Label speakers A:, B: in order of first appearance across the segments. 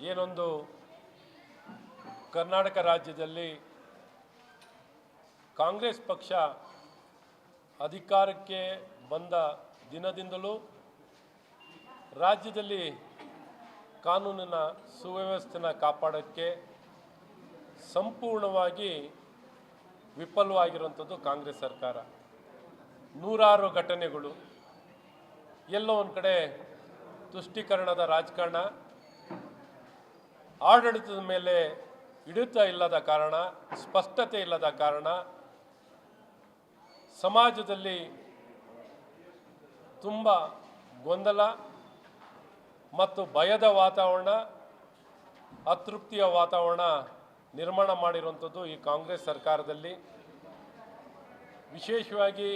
A: ಏನೊಂದು ಕರ್ನಾಟಕ ರಾಜ್ಯದಲ್ಲಿ ಕಾಂಗ್ರೆಸ್ ಪಕ್ಷ ಅಧಿಕಾರಕ್ಕೆ ಬಂದ ದಿನದಿಂದಲೂ ರಾಜ್ಯದಲ್ಲಿ ಕಾನೂನಿನ ಸುವ್ಯವಸ್ಥೆನ ಕಾಪಾಡೋಕ್ಕೆ ಸಂಪೂರ್ಣವಾಗಿ ವಿಫಲವಾಗಿರುವಂಥದ್ದು ಕಾಂಗ್ರೆಸ್ ಸರ್ಕಾರ. ನೂರಾರು ಘಟನೆಗಳು. ಎಲ್ಲೋ ಒಂದು ಕಡೆ ತುಷ್ಟೀಕರಣದ ರಾಜಕಾರಣ. ಆಡಳಿತದ ಮೇಲೆ ಹಿಡಿತ ಇಲ್ಲದ ಕಾರಣ, ಸ್ಪಷ್ಟತೆ ಇಲ್ಲದ ಕಾರಣ ಸಮಾಜದಲ್ಲಿ ತುಂಬ ಗೊಂದಲ ಮತ್ತು ಭಯದ ವಾತಾವರಣ, ಅತೃಪ್ತಿಯ ವಾತಾವರಣ ನಿರ್ಮಾಣ ಮಾಡಿರುವಂಥದ್ದು ಈ ಕಾಂಗ್ರೆಸ್ ಸರ್ಕಾರದಲ್ಲಿ. ವಿಶೇಷವಾಗಿ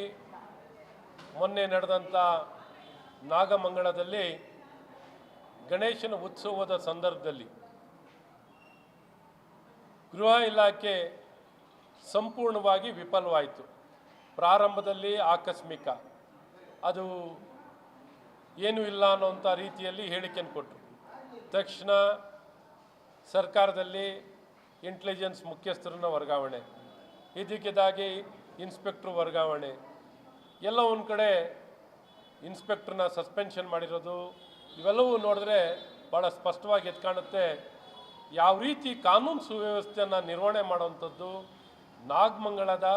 A: ಮೊನ್ನೆ ನಡೆದಂಥ ನಾಗಮಂಗಳದಲ್ಲಿ ಗಣೇಶನ ಉತ್ಸವದ ಸಂದರ್ಭದಲ್ಲಿ ಗೃಹ ಇಲಾಖೆ ಸಂಪೂರ್ಣವಾಗಿ ವಿಫಲವಾಯಿತು. ಪ್ರಾರಂಭದಲ್ಲಿ ಆಕಸ್ಮಿಕ. ಅದು ಏನೂ ಇಲ್ಲ ಅನ್ನೋಂಥ ರೀತಿಯಲ್ಲಿ ಹೇಳಿಕೆಯನ್ನು ಕೊಟ್ಟರು. ತಕ್ಷಣ ಸರ್ಕಾರದಲ್ಲಿ ಇಂಟೆಲಿಜೆನ್ಸ್ ಮುಖ್ಯಸ್ಥರನ್ನ ವರ್ಗಾವಣೆ ಇದಕ್ಕಿದ್ದಾಗಿ ಇನ್ಸ್ಪೆಕ್ಟ್ರ್ ವರ್ಗಾವಣೆ, ಎಲ್ಲ ಒಂದು ಕಡೆ ಇನ್ಸ್ಪೆಕ್ಟ್ರನ್ನ ಸಸ್ಪೆನ್ಷನ್ ಮಾಡಿರೋದು, ಇವೆಲ್ಲವೂ ನೋಡಿದ್ರೆ ಭಾಳ ಸ್ಪಷ್ಟವಾಗಿ ಎದ್ದು ಕಾಣುತ್ತೆ ಯಾವ ರೀತಿ ಕಾನೂನು ಸುವ್ಯವಸ್ಥೆಯನ್ನು ನಿರ್ವಹಣೆ ಮಾಡುವಂಥದ್ದು? ನಾಗಮಂಗಳದ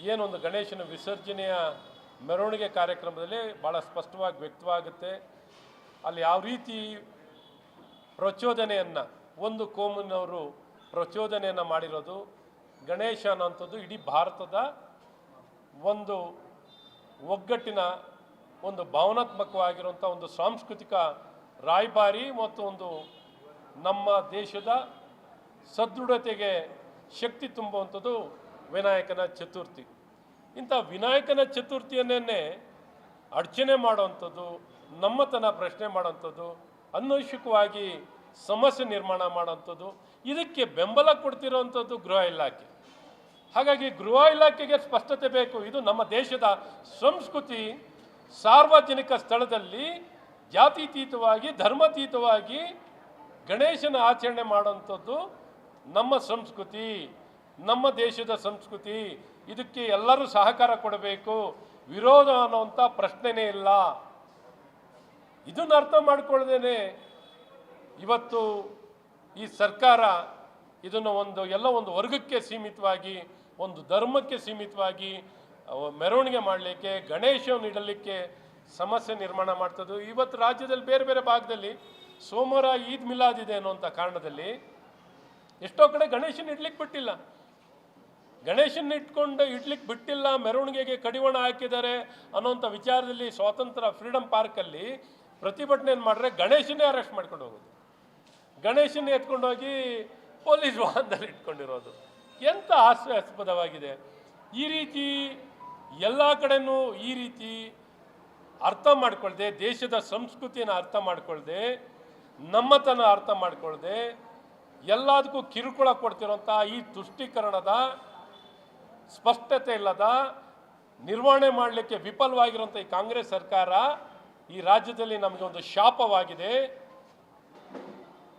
A: ಏನೊಂದು ಗಣೇಶನ ವಿಸರ್ಜನೆಯ ಮೆರವಣಿಗೆ ಕಾರ್ಯಕ್ರಮದಲ್ಲಿ ಭಾಳ ಸ್ಪಷ್ಟವಾಗಿ ವ್ಯಕ್ತವಾಗುತ್ತೆ. ಅಲ್ಲಿ ಯಾವ ರೀತಿ ಪ್ರಚೋದನೆಯನ್ನು, ಒಂದು ಕೋಮಿನವರು ಪ್ರಚೋದನೆಯನ್ನು ಮಾಡಿರೋದು? ಗಣೇಶ ಅನ್ನೋಂಥದ್ದು ಇಡೀ ಭಾರತದ ಒಂದು ಒಗ್ಗಟ್ಟಿನ, ಒಂದು ಭಾವನಾತ್ಮಕವಾಗಿರುವಂಥ ಒಂದು ಸಾಂಸ್ಕೃತಿಕ ರಾಯಭಾರಿ ಮತ್ತು ಒಂದು ನಮ್ಮ ದೇಶದ ಸದೃಢತೆಗೆ ಶಕ್ತಿ ತುಂಬುವಂಥದ್ದು ವಿನಾಯಕನ ಚತುರ್ಥಿ. ಇಂಥ ವಿನಾಯಕನ ಚತುರ್ಥಿಯನ್ನೇ ಅರ್ಚನೆ ಮಾಡುವಂಥದ್ದು, ನಮ್ಮತನ ಪ್ರಶ್ನೆ ಮಾಡುವಂಥದ್ದು ಅನ್ವೇಷಕವಾಗಿ ಸಮಸ್ಯೆ ನಿರ್ಮಾಣ ಮಾಡುವಂಥದ್ದು, ಇದಕ್ಕೆ ಬೆಂಬಲ ಕೊಡ್ತಿರುವಂಥದ್ದು ಗೃಹ ಇಲಾಖೆ. ಹಾಗಾಗಿ ಗೃಹ ಇಲಾಖೆಗೆ ಸ್ಪಷ್ಟತೆ ಬೇಕು. ಇದು ನಮ್ಮ ದೇಶದ ಸಂಸ್ಕೃತಿ, ಸಾರ್ವಜನಿಕ ಸ್ಥಳದಲ್ಲಿ ಜಾತಿತೀತವಾಗಿ, ಧರ್ಮಾತೀತವಾಗಿ ಗಣೇಶನ ಆಚರಣೆ ಮಾಡುವಂಥದ್ದು ನಮ್ಮ ಸಂಸ್ಕೃತಿ, ನಮ್ಮ ದೇಶದ ಸಂಸ್ಕೃತಿ, ಇದಕ್ಕೆ ಎಲ್ಲರೂ ಸಹಕಾರ ಕೊಡಬೇಕು. ವಿರೋಧ ಅನ್ನುವಂಥ ಪ್ರಶ್ನೆನೇ ಇಲ್ಲ. ಇದನ್ನು ಅರ್ಥ ಮಾಡಿಕೊಳ್ಳದೇನೆ ಇವತ್ತು ಈ ಸರ್ಕಾರ ಇದನ್ನು ಒಂದು, ಎಲ್ಲ ಒಂದು ವರ್ಗಕ್ಕೆ ಸೀಮಿತವಾಗಿ, ಒಂದು ಧರ್ಮಕ್ಕೆ ಸೀಮಿತವಾಗಿ ಮೆರವಣಿಗೆ ಮಾಡಲಿಕ್ಕೆ ಗಣೇಶವನ್ನು ಇಡಲಿಕ್ಕೆ ಸಮಸ್ಯೆ ನಿರ್ಮಾಣ ಮಾಡ್ತದ್ದು ಇವತ್ತು ರಾಜ್ಯದಲ್ಲಿ ಬೇರೆ ಬೇರೆ ಭಾಗದಲ್ಲಿ ಸೋಮವಾರ ಈದ್ ಮಿಲಾದ್ ಇದೆ ಅನ್ನುವಂಥ ಕಾರಣದಲ್ಲಿ ಎಷ್ಟೋ ಕಡೆ ಗಣೇಶನ ಇಡ್ಲಿಕ್ಕೆ ಬಿಟ್ಟಿಲ್ಲ. ಗಣೇಶನ ಇಟ್ಕೊಂಡು ಇಡ್ಲಿಕ್ಕೆ ಬಿಟ್ಟಿಲ್ಲ, ಮೆರವಣಿಗೆಗೆ ಕಡಿವಾಣ ಹಾಕಿದ್ದಾರೆ ಅನ್ನೋಂಥ ವಿಚಾರದಲ್ಲಿ ಸ್ವಾತಂತ್ರ್ಯ ಫ್ರೀಡಮ್ ಪಾರ್ಕಲ್ಲಿ ಪ್ರತಿಭಟನೆ ಮಾಡಿದ್ರೆ ಗಣೇಶನೇ ಅರೆಸ್ಟ್ ಮಾಡ್ಕೊಂಡು ಹೋಗೋದು. ಗಣೇಶನ ಎತ್ಕೊಂಡೋಗಿ ಪೊಲೀಸ್ ವಾಹನದಲ್ಲಿ ಇಟ್ಕೊಂಡಿರೋದು. ಎಂಥ ಹಾಸ್ಯಾಸ್ಪದವಾಗಿದೆ. ಈ ರೀತಿ ಎಲ್ಲ ಕಡೆನೂ ಈ ರೀತಿ ಅರ್ಥ ಮಾಡ್ಕೊಳ್ದೆ, ದೇಶದ ಸಂಸ್ಕೃತಿಯನ್ನು ಅರ್ಥ ಮಾಡ್ಕೊಳ್ದೆ ನಮ್ಮತನ ಅರ್ಥ ಮಾಡಿಕೊಳ್ಳದೆ ಎಲ್ಲದಕ್ಕೂ ಕಿರುಕುಳ ಕೊಡ್ತಿರೋಂಥ ಈ ತುಷ್ಟೀಕರಣದ ಸ್ಪಷ್ಟತೆ ಇಲ್ಲದ ನಿರ್ವಹಣೆ ಮಾಡಲಿಕ್ಕೆ ವಿಫಲವಾಗಿರುವಂಥ ಈ ಕಾಂಗ್ರೆಸ್ ಸರ್ಕಾರ ಈ ರಾಜ್ಯದಲ್ಲಿ ನಮಗೆ ಒಂದು ಶಾಪವಾಗಿದೆ.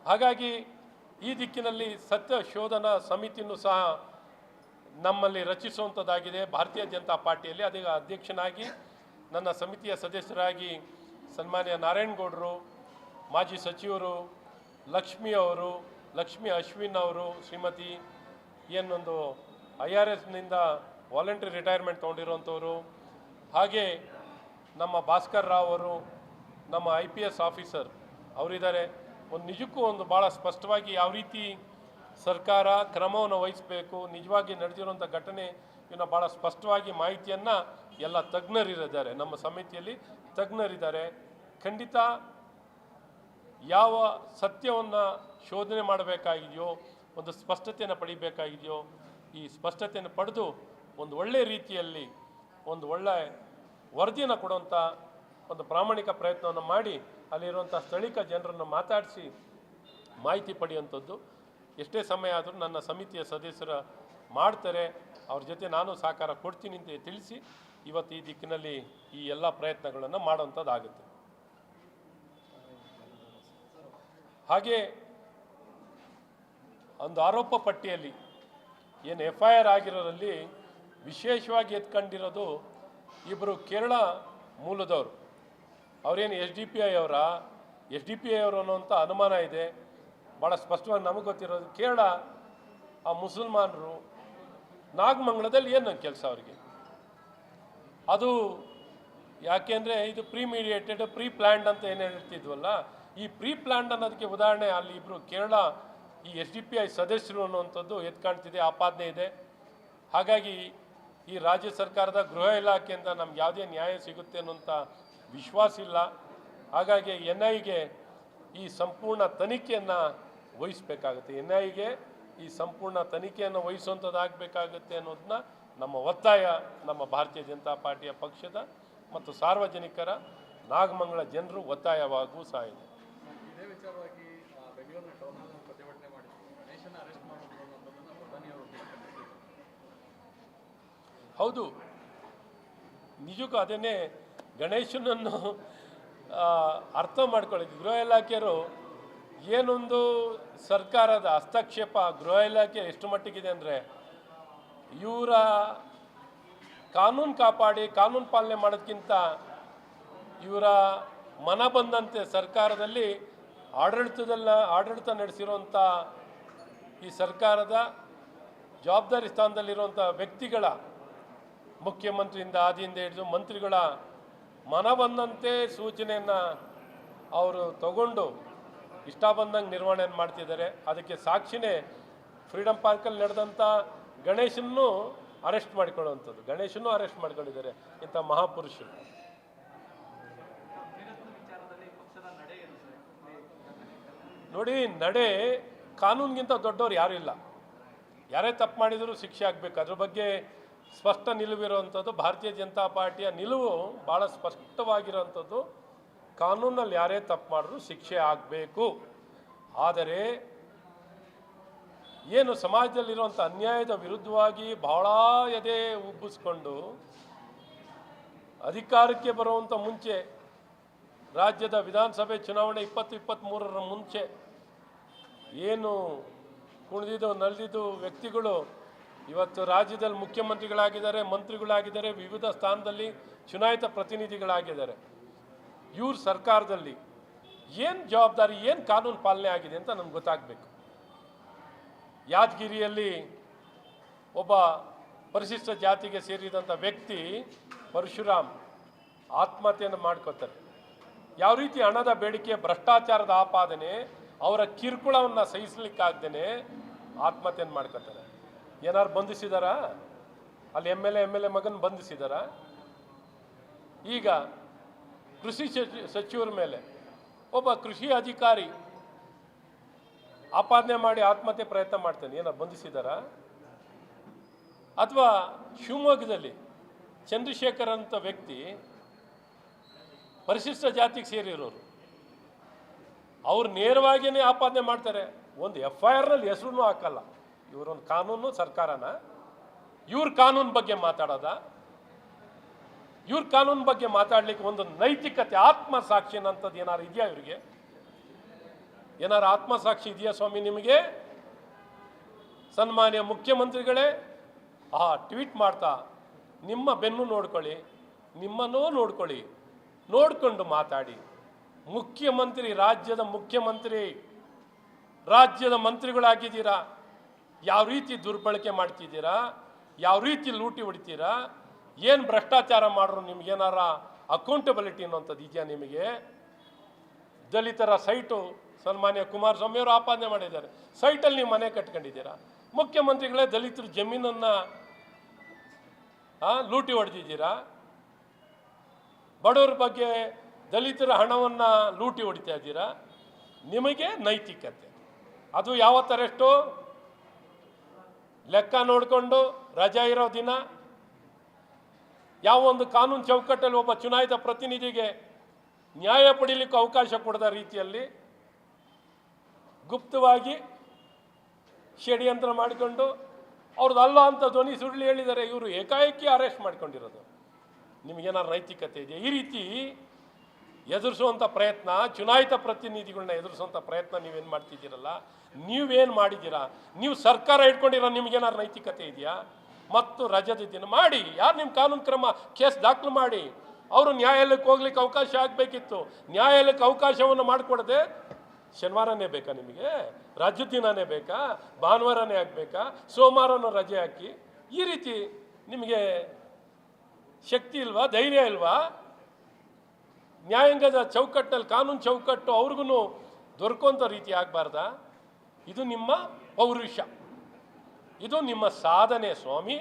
A: ಹಾಗಾಗಿ ಈ ದಿಕ್ಕಿನಲ್ಲಿ ಸತ್ಯ ಶೋಧನಾ ಸಮಿತಿಯನ್ನು ಸಹ ನಮ್ಮಲ್ಲಿ ರಚಿಸುವಂಥದ್ದಾಗಿದೆ. ಭಾರತೀಯ ಜನತಾ ಪಾರ್ಟಿಯಲ್ಲಿ ಅದೇ ಅಧ್ಯಕ್ಷನಾಗಿ ನನ್ನ ಸಮಿತಿಯ ಸದಸ್ಯರಾಗಿ ಸನ್ಮಾನ್ಯ ನಾರಾಯಣಗೌಡರು ಮಾಜಿ ಸಚಿವರು ಲಕ್ಷ್ಮಿ ಅವರು, ಲಕ್ಷ್ಮಿ ಅಶ್ವಿನ್ ಅವರು, ಶ್ರೀಮತಿ ಏನೊಂದು ಐ ಆರ್ ಎಸ್ನಿಂದ ವಾಲಂಟ್ರಿ ರಿಟೈರ್ಮೆಂಟ್ ತೊಗೊಂಡಿರುವಂಥವ್ರು ಹಾಗೆ ನಮ್ಮ ಭಾಸ್ಕರ್ ರಾವ್ ಅವರು, ನಮ್ಮ ಐ ಪಿ ಎಸ್ ಆಫೀಸರ್ ಅವರಿದ್ದಾರೆ ಒಂದು ನಿಜಕ್ಕೂ ಒಂದು ಭಾಳ ಸ್ಪಷ್ಟವಾಗಿ ಯಾವ ರೀತಿ ಸರ್ಕಾರ ಕ್ರಮವನ್ನು ವಹಿಸಬೇಕು, ನಿಜವಾಗಿ ನಡೆದಿರುವಂಥ ಘಟನೆ ಇವನ್ನ ಭಾಳ ಸ್ಪಷ್ಟವಾಗಿ ಮಾಹಿತಿಯನ್ನು ಎಲ್ಲ ತಜ್ಞರಿದ್ದಾರೆ. ನಮ್ಮ ಸಮಿತಿಯಲ್ಲಿ ತಜ್ಞರಿದ್ದಾರೆ. ಖಂಡಿತ ಯಾವ ಸತ್ಯವನ್ನು ಶೋಧನೆ ಮಾಡಬೇಕಾಗಿದೆಯೋ, ಒಂದು ಸ್ಪಷ್ಟತೆಯನ್ನು ಪಡಿಬೇಕಾಗಿದೆಯೋ, ಈ ಸ್ಪಷ್ಟತೆಯನ್ನು ಪಡೆದು ಒಂದು ಒಳ್ಳೆಯ ರೀತಿಯಲ್ಲಿ ಒಂದು ಒಳ್ಳೆಯ ವರದಿಯನ್ನು ಕೊಡುವಂಥ ಒಂದು ಪ್ರಾಮಾಣಿಕ ಪ್ರಯತ್ನವನ್ನು ಮಾಡಿ, ಅಲ್ಲಿರುವಂಥ ಸ್ಥಳೀಯ ಜನರನ್ನು ಮಾತಾಡಿಸಿ ಮಾಹಿತಿ ಪಡೆಯುವಂಥದ್ದು. ಎಷ್ಟೇ ಸಮಯ ಆದರೂ ನನ್ನ ಸಮಿತಿಯ ಸದಸ್ಯರ ಮಾಡ್ತಾರೆ. ಅವ್ರ ಜೊತೆ ನಾನು ಸಹಕಾರ ಕೊಡ್ತೀನಿ ಅಂತ ತಿಳಿಸಿ, ಇವತ್ತು ಈ ದಿಕ್ಕಿನಲ್ಲಿ ಈ ಎಲ್ಲ ಪ್ರಯತ್ನಗಳನ್ನು ಮಾಡುವಂಥದ್ದಾಗುತ್ತೆ. ಹಾಗೆ ಒಂದು ಆರೋಪ ಪಟ್ಟಿಯಲ್ಲಿ ಏನು ಎಫ್ ಐ ಆರ್ ಆಗಿರೋರಲ್ಲಿ ವಿಶೇಷವಾಗಿ ಎತ್ಕೊಂಡಿರೋದು ಇಬ್ಬರು ಕೇರಳ ಮೂಲದವರು. ಅವರೇನು ಎಸ್ ಡಿ ಪಿ ಐ ಅವರ? ಎಸ್ ಡಿ ಪಿ ಐ ಅವರು ಅನ್ನೋಂಥ ಅನುಮಾನ ಇದೆ. ಭಾಳ ಸ್ಪಷ್ಟವಾಗಿ ನಮಗೆ ಗೊತ್ತಿರೋದು ಕೇರಳ, ಆ ಮುಸಲ್ಮಾನರು ನಾಗಮಂಗಲದಲ್ಲಿ ಏನು ಕೆಲಸ ಅವರಿಗೆ? ಅದು ಯಾಕೆಂದರೆ ಇದು ಪ್ರೀ ಮೀಡಿಯೇಟೆಡ್ ಪ್ರೀ ಪ್ಲ್ಯಾಂಡ್ ಅಂತ ಏನು ಹೇಳ್ತಿದ್ವಲ್ಲ ಈ ಪ್ರೀ ಅನ್ನೋದಕ್ಕೆ ಉದಾಹರಣೆ, ಅಲ್ಲಿ ಇಬ್ಬರು ಕೇರಳ ಈ ಎಸ್ ಡಿ ಪಿ ಐ ಸದಸ್ಯರು ಅನ್ನುವಂಥದ್ದು ಎತ್ಕಾಣ್ತಿದೆ ಆಪಾದನೆ ಇದೆ. ಹಾಗಾಗಿ ಈ ರಾಜ್ಯ ಸರ್ಕಾರದ ಗೃಹ ಇಲಾಖೆಯಿಂದ ನಮ್ಗೆ ಯಾವುದೇ ನ್ಯಾಯ ಸಿಗುತ್ತೆ ಅನ್ನೋಂಥ ವಿಶ್ವಾಸ ಇಲ್ಲ. ಹಾಗಾಗಿ ಎನ್ ಐಗೆ ಈ ಸಂಪೂರ್ಣ ತನಿಖೆಯನ್ನು ವಹಿಸಬೇಕಾಗುತ್ತೆ. ಎನ್ ಐಗೆ ಈ ಸಂಪೂರ್ಣ ತನಿಖೆಯನ್ನು ವಹಿಸುವಂಥದ್ದಾಗಬೇಕಾಗುತ್ತೆ ಅನ್ನೋದನ್ನ ನಮ್ಮ ಒತ್ತಾಯ ನಮ್ಮ ಭಾರತೀಯ ಜನತಾ ಪಾರ್ಟಿಯ ಪಕ್ಷದ ಮತ್ತು ಸಾರ್ವಜನಿಕರ ನಾಗಮಂಗಲ ಜನರು ಒತ್ತಾಯವಾಗುವ ಸಹ ಇದೇ
B: ವಿಚಾರವಾಗಿ ಆ, ಬೆಂಗಳೂರಿನ ಟೌನಲ್ಲಿ ನಾವು ಪ್ರತಿಭಟನೆ ಮಾಡಿದ್ವಿ ಗಣೇಶನ ಅರೆಸ್ಟ್ ಮಾಡೋದು ಅನ್ನೋದನ್ನು ಪ್ರಧಾನಿಯವರು ಹೇಳಿದ್ದಾರೆ.
A: ಹೌದು. ನಿಜಕ್ಕೂ ಅದನ್ನೇ ಗಣೇಶನನ್ನು ಅರ್ಥ ಮಾಡ್ಕೊಳ್ಳಿ ಗೃಹ ಇಲಾಖೆಯರು ಏನೊಂದು ಸರ್ಕಾರದ ಹಸ್ತಕ್ಷೇಪ ಗೃಹ ಇಲಾಖೆ ಎಷ್ಟು ಮಟ್ಟಿಗಿದೆ ಅಂದರೆ ಇವರ ಕಾನೂನು ಕಾಪಾಡಿ, ಕಾನೂನು ಪಾಲನೆ ಮಾಡೋದಕ್ಕಿಂತ ಇವರ ಮನ ಬಂದಂತೆ ಸರ್ಕಾರದಲ್ಲಿ ಆಡಳಿತದಲ್ಲ, ಆಡಳಿತ ನಡೆಸಿರುವಂಥ ಈ ಸರ್ಕಾರದ ಜವಾಬ್ದಾರಿ ಸ್ಥಾನದಲ್ಲಿರುವಂಥ ವ್ಯಕ್ತಿಗಳ ಮುಖ್ಯಮಂತ್ರಿಯಿಂದ ಆದಿಯಿಂದ ಹಿಡಿದು ಮಂತ್ರಿಗಳ ಮನ ಬಂದಂತೆ ಸೂಚನೆಯನ್ನು ಅವರು ತಗೊಂಡು ಇಷ್ಟ ಬಂದಂಗೆ ನಿರ್ವಹಣೆಯನ್ನು ಮಾಡ್ತಿದ್ದಾರೆ. ಅದಕ್ಕೆ ಸಾಕ್ಷಿನೇ ಫ್ರೀಡಮ್ ಪಾರ್ಕಲ್ಲಿ ನಡೆದಂಥ ಗಣೇಶನ್ನು ಅರೆಸ್ಟ್ ಮಾಡಿಕೊಳ್ಳುವಂಥದ್ದು. ಗಣೇಶನ್ನು ಅರೆಸ್ಟ್ ಮಾಡ್ಕೊಂಡಿದ್ದಾರೆ ಇಂಥ ಮಹಾಪುರುಷರು. ನೋಡಿ, ನಡೆ ಕಾನೂನಿಗಿಂತ ದೊಡ್ಡವ್ರು ಯಾರೂ ಇಲ್ಲ. ಯಾರೇ ತಪ್ಪು ಮಾಡಿದರೂ ಶಿಕ್ಷೆ ಆಗಬೇಕು. ಅದ್ರ ಬಗ್ಗೆ ಸ್ಪಷ್ಟ ನಿಲುವಿರುವಂಥದ್ದು, ಭಾರತೀಯ ಜನತಾ ಪಾರ್ಟಿಯ ನಿಲುವು ಭಾಳ ಸ್ಪಷ್ಟವಾಗಿರುವಂಥದ್ದು. ಕಾನೂನಲ್ಲಿ ಯಾರೇ ತಪ್ಪು ಮಾಡಿದ್ರು ಶಿಕ್ಷೆ ಆಗಬೇಕು. ಆದರೆ, ಏನು ಸಮಾಜದಲ್ಲಿರುವಂಥ ಅನ್ಯಾಯದ ವಿರುದ್ಧವಾಗಿ ಬಹಳ ಎದೆ ಉಬ್ಬಿಸ್ಕೊಂಡು ಅಧಿಕಾರಕ್ಕೆ ಬರುವಂಥ ಮುಂಚೆ, ರಾಜ್ಯದ ವಿಧಾನಸಭೆ ಚುನಾವಣೆ ಇಪ್ಪತ್ತು ಇಪ್ಪತ್ತ್ಮೂರರ ಮುಂಚೆ ಏನು ಕುಣಿದಿದ್ದು ನಲಿದಿದ್ದು ವ್ಯಕ್ತಿಗಳು ಇವತ್ತು ರಾಜ್ಯದಲ್ಲಿ ಮುಖ್ಯಮಂತ್ರಿಗಳಾಗಿದ್ದಾರೆ, ಮಂತ್ರಿಗಳಾಗಿದ್ದಾರೆ, ವಿವಿಧ ಸ್ಥಾನದಲ್ಲಿ ಚುನಾಯಿತ ಪ್ರತಿನಿಧಿಗಳಾಗಿದ್ದಾರೆ. ಇವ್ರ ಸರ್ಕಾರದಲ್ಲಿ ಏನು ಜವಾಬ್ದಾರಿ, ಏನು ಕಾನೂನು ಪಾಲನೆ ಆಗಿದೆ ಅಂತ ನಮ್ಗೆ ಗೊತ್ತಾಗಬೇಕು. ಯಾದಗಿರಿಯಲ್ಲಿ ಒಬ್ಬ ಪರಿಶಿಷ್ಟ ಜಾತಿಗೆ ಸೇರಿದಂಥ ವ್ಯಕ್ತಿ ಪರಶುರಾಮ್ ಆತ್ಮಹತ್ಯೆಯನ್ನು ಮಾಡ್ಕೋತಾರೆ ಯಾವ ರೀತಿ ಹಣದ ಬೇಡಿಕೆ, ಭ್ರಷ್ಟಾಚಾರದ ಆಪಾದನೆ, ಅವರ ಕಿರುಕುಳವನ್ನು ಸಹಿಸಲಿಕ್ಕಾಗ್ದೇ ಆತ್ಮಹತ್ಯೆಯನ್ನು ಮಾಡ್ಕೋತಾರೆ ಏನಾರು ಬಂಧಿಸಿದಾರಾ? ಅಲ್ಲಿ M L A, M L A ಮಗನ ಬಂಧಿಸಿದಾರಾ? ಈಗ ಕೃಷಿ ಸಚಿವರ ಮೇಲೆ ಒಬ್ಬ ಕೃಷಿ ಅಧಿಕಾರಿ ಆಪಾದನೆ ಮಾಡಿ ಆತ್ಮಹತ್ಯೆ ಪ್ರಯತ್ನ ಮಾಡ್ತೇನೆ, ಏನಾರು ಬಂಧಿಸಿದಾರಾ? ಅಥವಾ ಶಿವಮೊಗ್ಗದಲ್ಲಿ ಚಂದ್ರಶೇಖರ್ ಅಂತ ವ್ಯಕ್ತಿ ಪರಿಶಿಷ್ಟ ಜಾತಿಗೆ ಸೇರಿರೋರು, ಅವ್ರು ನೇರವಾಗಿಯೇ ಆಪಾದನೆ ಮಾಡ್ತಾರೆ, ಒಂದು ಎಫ್ ಐ ಆರ್ನಲ್ಲಿ ಹೆಸರು ಹಾಕಲ್ಲ. ಇವರೊಂದು ಕಾನೂನು ಸರ್ಕಾರನ? ಇವ್ರ ಕಾನೂನು ಬಗ್ಗೆ ಮಾತಾಡೋದ? ಇವ್ರ ಕಾನೂನು ಬಗ್ಗೆ ಮಾತಾಡ್ಲಿಕ್ಕೆ ಒಂದು ನೈತಿಕತೆ, ಆತ್ಮಸಾಕ್ಷಿ ಅನ್ನೋಂಥದ್ದು ಏನಾರು ಇದೆಯಾ ಇವರಿಗೆ? ಏನಾರು ಆತ್ಮಸಾಕ್ಷಿ ಇದೆಯಾ ಸ್ವಾಮಿ ನಿಮಗೆ? ಸನ್ಮಾನ್ಯ ಮುಖ್ಯಮಂತ್ರಿಗಳೇ, ಆ ಟ್ವೀಟ್ ಮಾಡ್ತಾ, ನಿಮ್ಮ ಬೆನ್ನು ನೋಡ್ಕೊಳ್ಳಿ, ನಿಮ್ಮನ್ನೂ ನೋಡ್ಕೊಳ್ಳಿ, ನೋಡ್ಕೊಂಡು ಮಾತಾಡಿ. ಮುಖ್ಯಮಂತ್ರಿ, ರಾಜ್ಯದ ಮುಖ್ಯಮಂತ್ರಿ, ರಾಜ್ಯದ ಮಂತ್ರಿಗಳಾಗಿದ್ದೀರಾ? ಯಾವ ರೀತಿ ದುರ್ಬಳಕೆ ಮಾಡ್ತಿದ್ದೀರಾ, ಯಾವ ರೀತಿ ಲೂಟಿ ಹೊಡಿತೀರಾ, ಏನು ಭ್ರಷ್ಟಾಚಾರ ಮಾಡ್ರು ನಿಮ್ಗೇನಾರ ಅಕೌಂಟಬಿಲಿಟಿ ಅನ್ನೋಂಥದ್ದು ಇದೆಯಾ ನಿಮಗೆ? ದಲಿತರ ಸೈಟು ಸನ್ಮಾನ್ಯ ಕುಮಾರಸ್ವಾಮಿ ಅವರು ಆಪಾದನೆ ಮಾಡಿದ್ದಾರೆ. ಸೈಟಲ್ಲಿ ನೀವು ಮನೆ ಕಟ್ಕೊಂಡಿದ್ದೀರಾ? ಮುಖ್ಯಮಂತ್ರಿಗಳೇ ದಲಿತರು ಜಮೀನನ್ನು ಲೂಟಿ ಹೊಡೆದಿದ್ದೀರಾ? ಬಡವರ ಬಗ್ಗೆ ದಲಿತರ ಹಣವನ್ನು ಲೂಟಿ ಹೊಡಿತಾ ಇದ್ದೀರಾ? ನಿಮಗೆ ನೈತಿಕತೆ. ಅದು ಯಾವತ್ತರೆಷ್ಟು ಲೆಕ್ಕ ನೋಡಿಕೊಂಡು ರಜಾ ಇರೋ ದಿನ ಯಾವ ಒಂದು ಕಾನೂನು ಚೌಕಟ್ಟಲ್ಲಿ ಒಬ್ಬ ಚುನಾಯಿತ ಪ್ರತಿನಿಧಿಗೆ ನ್ಯಾಯ ಪಡೀಲಿಕ್ಕೆ ಅವಕಾಶ ಕೊಡದ ರೀತಿಯಲ್ಲಿ ಗುಪ್ತವಾಗಿ ಷಡ್ಯಂತ್ರ ಮಾಡಿಕೊಂಡು ಅವ್ರದ್ದು ಅಲ್ಲ ಅಂತ ಧ್ವನಿ ಸುಳ್ಳು ಹೇಳಿದ್ದಾರೆ ಇವರು ಏಕಾಏಕಿ ಅರೆಸ್ಟ್ ಮಾಡ್ಕೊಂಡಿರೋದು. ನಿಮಗೇನಾರು ನೈತಿಕತೆ ಇದೆ ಈ ರೀತಿ ಎದುರಿಸುವಂಥ ಪ್ರಯತ್ನ, ಚುನಾಯಿತ ಪ್ರತಿನಿಧಿಗಳನ್ನ ಎದುರಿಸುವಂಥ ಪ್ರಯತ್ನ ನೀವೇನು ಮಾಡ್ತಿದ್ದೀರಲ್ಲ, ನೀವೇನು ಮಾಡಿದ್ದೀರಾ? ನೀವು ಸರ್ಕಾರ ಇಟ್ಕೊಂಡಿರೋ ನಿಮಗೇನಾದ್ರು ನೈತಿಕತೆ ಇದೆಯಾ? ಮತ್ತು ರಜದ ದಿನ ಮಾಡಿ, ಯಾರು ನಿಮ್ಮ ಕಾನೂನು ಕ್ರಮ ಕೇಸ್ ದಾಖಲು ಮಾಡಿ, ಅವರು ನ್ಯಾಯಾಲಯಕ್ಕೆ ಹೋಗ್ಲಿಕ್ಕೆ ಅವಕಾಶ ಆಗಬೇಕಿತ್ತು. ನ್ಯಾಯಾಲಯಕ್ಕೆ ಅವಕಾಶವನ್ನು ಮಾಡಿಕೊಡದೆ ಶನಿವಾರನೇ ಬೇಕಾ ನಿಮಗೆ? ರಜದ ದಿನನೇ ಬೇಕಾ? ಭಾನುವಾರನೇ ಆಗಬೇಕಾ? ಸೋಮವಾರನೂ ರಜೆ ಹಾಕಿ, ಈ ರೀತಿ ನಿಮಗೆ ಶಕ್ತಿ ಇಲ್ವಾ, ಧೈರ್ಯ ಇಲ್ವಾ? ನ್ಯಾಯಾಂಗದ ಚೌಕಟ್ಟಲ್ಲಿ ಕಾನೂನು ಚೌಕಟ್ಟು ಅವ್ರಿಗೂ ದೊರಕೋಂಥ ರೀತಿ ಆಗಬಾರ್ದ? ಇದು ನಿಮ್ಮ ಪೌರುಷ. ಇದು ನಿಮ್ಮ ಸಾಧನೆ ಸ್ವಾಮಿ.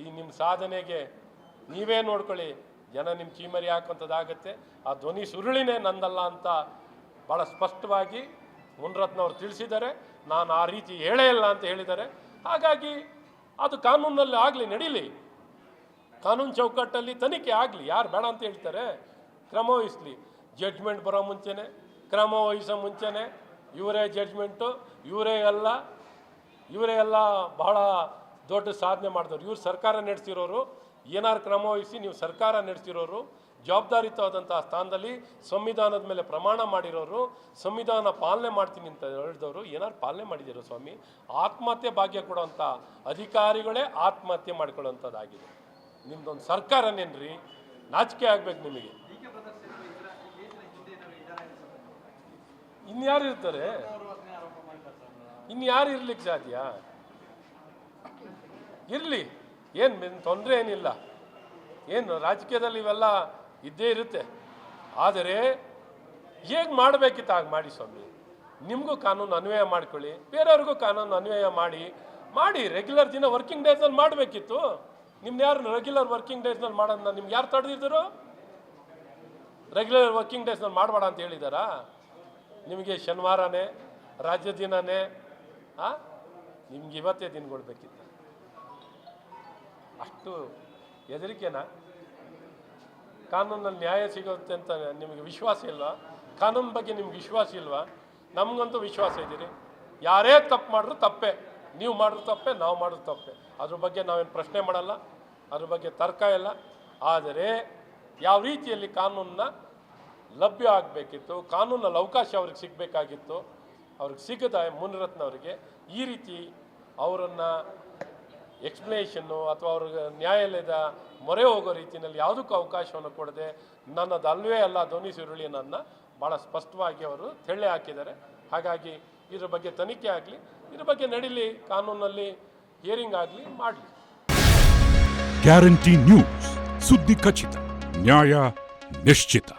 A: ಈ ನಿಮ್ಮ ಸಾಧನೆಗೆ ನೀವೇ ನೋಡ್ಕೊಳ್ಳಿ, ಜನ ನಿಮ್ಮ ಚೀಮರಿ ಹಾಕುವಂಥದ್ದಾಗತ್ತೆ. ಆ ಧ್ವನಿ ಸುರುಳಿನೇ ನಂದಲ್ಲ ಅಂತ ಭಾಳ ಸ್ಪಷ್ಟವಾಗಿ ಮುನ್ರತ್ನವ್ರು ತಿಳಿಸಿದ್ದಾರೆ. ನಾನು ಆ ರೀತಿ ಹೇಳೇ ಇಲ್ಲ ಅಂತ ಹೇಳಿದ್ದಾರೆ. ಹಾಗಾಗಿ ಅದು ಕಾನೂನಲ್ಲಿ ಆಗಲಿ, ನಡೀಲಿ. ಕಾನೂನು ಚೌಕಟ್ಟಲ್ಲಿ ತನಿಖೆ ಆಗಲಿ, ಯಾರು ಬೇಡ ಅಂತ ಹೇಳ್ತಾರೆ? ಕ್ರಮ ವಹಿಸಲಿ. ಜಡ್ಜ್ಮೆಂಟ್ ಬರೋ ಮುಂಚೆನೆ, ಕ್ರಮ ವಹಿಸೋ ಮುಂಚೆನೆ ಇವರೇ ಜಡ್ಜ್ಮೆಂಟು ಇವರೇ ಎಲ್ಲ ಇವರೇ ಎಲ್ಲ ಬಹಳ ದೊಡ್ಡ ಸಾಧನೆ ಮಾಡಿದವರು. ಇವ್ರು ಸರ್ಕಾರ ನಡೆಸಿರೋರು ಏನಾರು ಕ್ರಮ ವಹಿಸಿ ನೀವು ಸರ್ಕಾರ ನಡೆಸಿರೋರು, ಜವಾಬ್ದಾರಿಯುತವಾದಂತಹ ಸ್ಥಾನದಲ್ಲಿ ಸಂವಿಧಾನದ ಮೇಲೆ ಪ್ರಮಾಣ ಮಾಡಿರೋರು, ಸಂವಿಧಾನ ಪಾಲನೆ ಮಾಡ್ತೀನಿ ಅಂತ ಹೇಳಿದವರು ಏನಾರು ಪಾಲನೆ ಮಾಡಿದ್ದೀರೋ ಸ್ವಾಮಿ? ಆತ್ಮಹತ್ಯೆ ಭಾಗ್ಯ ಕೊಡುವಂಥ ಅಧಿಕಾರಿಗಳೇ ಆತ್ಮಹತ್ಯೆ ಮಾಡಿಕೊಳ್ಳೋಂಥದ್ದಾಗಿದೆ ನಿಮ್ಮದೊಂದು ಸರ್ಕಾರನೇನು ರೀ ನಾಚಿಕೆ ಆಗಬೇಕು ನಿಮಗೆ. ಇನ್ಯಾರು ಇರ್ತಾರೆ? ಇನ್ಯಾರು ಇರ್ಲಿಕ್ಕೆ ಸಾಧ್ಯ? ಇರಲಿ. ಏನು ತೊಂದರೆ ಏನಿಲ್ಲ. ಏನು ರಾಜಕೀಯದಲ್ಲಿ ಇವೆಲ್ಲ ಇದ್ದೇ ಇರುತ್ತೆ. ಆದರೆ ಹೇಗೆ ಮಾಡಬೇಕಿತ್ತು ಹಾಗೆ ಮಾಡಿ ಸ್ವಾಮಿ? ನಿಮಗೂ ಕಾನೂನು ಅನ್ವಯ ಮಾಡ್ಕೊಳ್ಳಿ. ಬೇರೆಯವ್ರಿಗೂ ಕಾನೂನು ಅನ್ವಯ ಮಾಡಿ. ಮಾಡಿ ರೆಗ್ಯುಲರ್ ದಿನ ವರ್ಕಿಂಗ್ ಡೇಸ್ನಲ್ಲಿ ಮಾಡಬೇಕಿತ್ತು. ನಿಮ್ನ ಯಾರು ರೆಗ್ಯುಲರ್ ವರ್ಕಿಂಗ್ ಡೇಸ್ನಲ್ಲಿ ಮಾಡೋದನ್ನ ನಿಮ್ಗೆ ಯಾರು ತಡೆದಿದ್ದರು? ರೆಗ್ಯುಲರ್ ವರ್ಕಿಂಗ್ ಡೇಸ್ನಲ್ಲಿ ಮಾಡಬೇಡ ಅಂತ ಹೇಳಿದಾರಾ? ನಿಮಗೆ ಶನಿವಾರನೇ, ರಾಜ್ಯ ದಿನನೇ, ಆ? ನಿಮ್ಗೆ ಇವತ್ತೇ ದಿನಗಳು ಬೇಕಿತ್ತು. ಅಷ್ಟು ಹೆದರಿಕೆನಾ? ಕಾನೂನಲ್ಲಿ ನ್ಯಾಯ ಸಿಗುತ್ತೆ ಅಂತ ನಿಮಗೆ ವಿಶ್ವಾಸ ಇಲ್ವಾ? ಕಾನೂನು ಬಗ್ಗೆ ನಿಮ್ಗೆ ವಿಶ್ವಾಸ ಇಲ್ವಾ? ನಮಗಂತೂ ವಿಶ್ವಾಸ ಇದ್ದೀರಿ. ಯಾರೇ ತಪ್ಪು ಮಾಡಿದ್ರು ತಪ್ಪೇ. ನೀವು ಮಾಡಿದ್ರು ತಪ್ಪೆ, ನಾವು ಮಾಡಿದ್ರು ತಪ್ಪೆ. ಅದ್ರ ಬಗ್ಗೆ ನಾವೇನು ಪ್ರಶ್ನೆ ಮಾಡಲ್ಲ, ಅದ್ರ ಬಗ್ಗೆ ತರ್ಕ ಇಲ್ಲ. ಆದರೆ ಯಾವ ರೀತಿಯಲ್ಲಿ ಕಾನೂನನ್ನ ಲಭ್ಯ ಆಗಬೇಕಿತ್ತು, ಕಾನೂನಲ್ಲಿ ಅವಕಾಶ ಅವ್ರಿಗೆ ಸಿಗಬೇಕಾಗಿತ್ತು, ಅವ್ರಿಗೆ ಸಿಗದ ಮುನಿರತ್ನವರಿಗೆ ಈ ರೀತಿ ಅವರನ್ನು ಎಕ್ಸ್ಪ್ಲನೇಷನ್ನು ಅಥವಾ ಅವ್ರಿಗೆ ನ್ಯಾಯಾಲಯದ ಮೊರೆ ಹೋಗೋ ರೀತಿಯಲ್ಲಿ ಯಾವುದಕ್ಕೂ ಅವಕಾಶವನ್ನು ಕೊಡದೆ, ನನ್ನದು ಅಲ್ವೇ ಅಲ್ಲ, ಧ್ವನಿ ಸುರುಳಿ ನನ್ನ ಭಾಳ ಸ್ಪಷ್ಟವಾಗಿ ಅವರು ತೆಳ್ಳೆ ಹಾಕಿದ್ದಾರೆ. ಹಾಗಾಗಿ ಇದ್ರ ಬಗ್ಗೆ ತನಿಖೆ ಆಗಲಿ, ಇದ್ರ ಬಗ್ಗೆ ನಡೀಲಿ, ಕಾನೂನಲ್ಲಿ ಹಿಯರಿಂಗ್ ಆಗಲಿ, ಮಾಡಲಿ.
C: ಗ್ಯಾರಂಟಿ ನ್ಯೂಸ್ ಸುದ್ದಿ ಖಚಿತ, ನ್ಯಾಯ ನಿಶ್ಚಿತ.